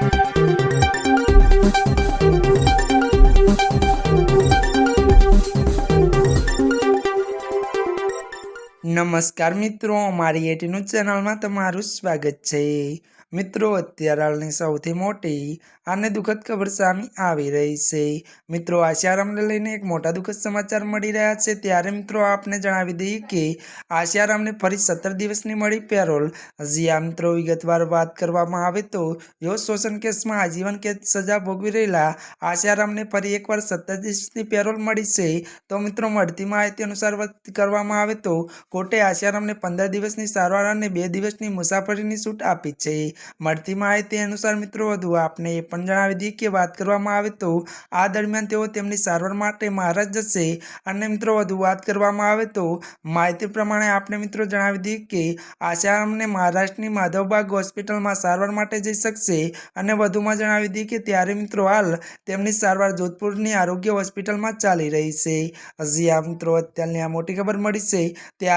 Thank you. નમસ્કાર મિત્રો, અમારી એટીનું ચેનલમાં તમારું સ્વાગત છે. મિત્રો, અત્યારે હાલની સૌથી મોટી અને દુઃખદ ખબર સામે આવી રહી છે. મિત્રો, આશારામને લઈને એક મોટા દુઃખદ સમાચાર મળી રહ્યા છે. ત્યારે મિત્રો, આપને જણાવી દઈએ કે આશારામને ફરી સત્તર દિવસની મળી પેરોલ. હજી આ મિત્રો વિગતવાર વાત કરવામાં આવે તો યો શોષણ કેસમાં આજીવન કેદ સજા ભોગવી રહેલા આશારામને ફરી એકવાર સત્તર દિવસની પેરોલ મળી છે. તો મિત્રો, મળતી માહિતી અનુસાર વાત કરવામાં આવે તો કોર્ટે આશારામને પંદર દિવસની સારવાર અને બે દિવસની મુસાફરીની છૂટ આપી છે. મળતી માહિતી અનુસાર મિત્રો, વધુ આપને એ પણ જણાવી દઈએ કે વાત કરવામાં આવે તો આ દરમિયાન તેઓ તેમની સારવાર માટે મહારાજ જશે. અને મિત્રો, વધુ વાત કરવામાં આવે તો માહિતી પ્રમાણે આપણે મિત્રો જણાવી દઈએ કે આશારામને મહારાષ્ટ્રની માધવબાગ હોસ્પિટલમાં સારવાર માટે જઈ શકશે. અને વધુમાં જણાવી દઈએ કે ત્યારે મિત્રો હાલ તેમની સારવાર જોધપુરની આરોગ્ય હોસ્પિટલમાં ચાલી રહી છે. હજી આ મિત્રો, અત્યારની આ મોટી ખબર મળી છે. ત્યારે